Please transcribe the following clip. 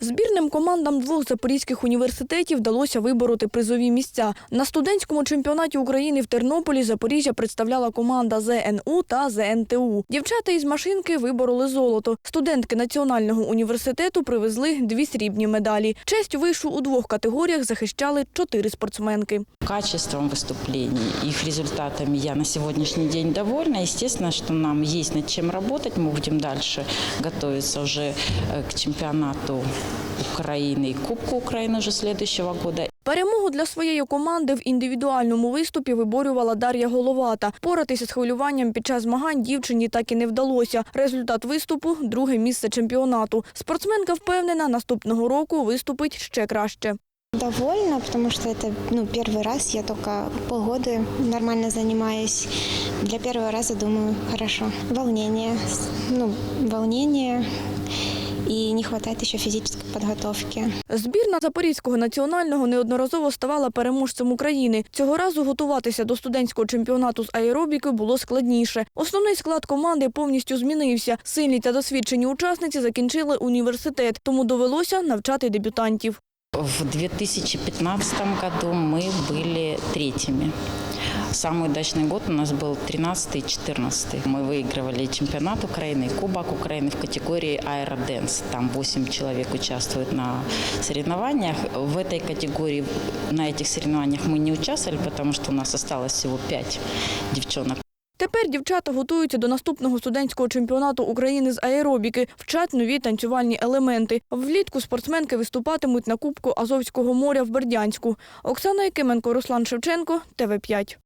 Збірним командам двох запорізьких університетів вдалося вибороти призові місця. На студентському чемпіонаті України в Тернополі Запоріжжя представляла команда ЗНУ та ЗНТУ. Дівчата із машинки вибороли золото. Студентки Національного університету привезли дві срібні медалі. Честь вишу у двох категоріях захищали чотири спортсменки качеством выступлений, их результатами я на сегодняшний день довольна. Естественно, что нам есть над чем работать. Мы будем дальше готовиться уже э, к чемпионату Украины и Кубку Украины уже следующего года. Перемогу для своєї команди в індивідуальному виступі виборювала Дар'я Головата. Поратися з хвилюванням під час змагань дівчині так і не вдалося. Результат виступу – друге місце чемпіонату. Спортсменка впевнена, наступного року виступить ще краще. Довольна, потому что это ну, первый раз, я только полгода нормально занимаюсь. Для первого раза, думаю, хорошо. Волнение, ну, волнение, и не хватает еще физической подготовки. Збірна Запорізького національного неодноразово ставала переможцем України. Цього разу готуватися до студентського чемпіонату з аеробіки було складніше. Основний склад команди повністю змінився. Сильні та досвідчені учасниці закінчили університет, тому довелося навчати дебютантів. В 2015 году мы были третьими. Самый удачный год у нас был 13 и 14. Мы выигрывали чемпионат Украины и Кубок Украины в категории аэроденс. Там 8 человек участвуют на соревнованиях. В этой категории, на этих соревнованиях мы не участвовали, потому что у нас осталось всего 5 девчонок. Тепер дівчата готуються до наступного студентського чемпіонату України з аеробіки, вчать нові танцювальні елементи. Влітку спортсменки виступатимуть на Кубку Азовського моря в Бердянську. Оксана Якименко, Руслан Шевченко, ТВ5.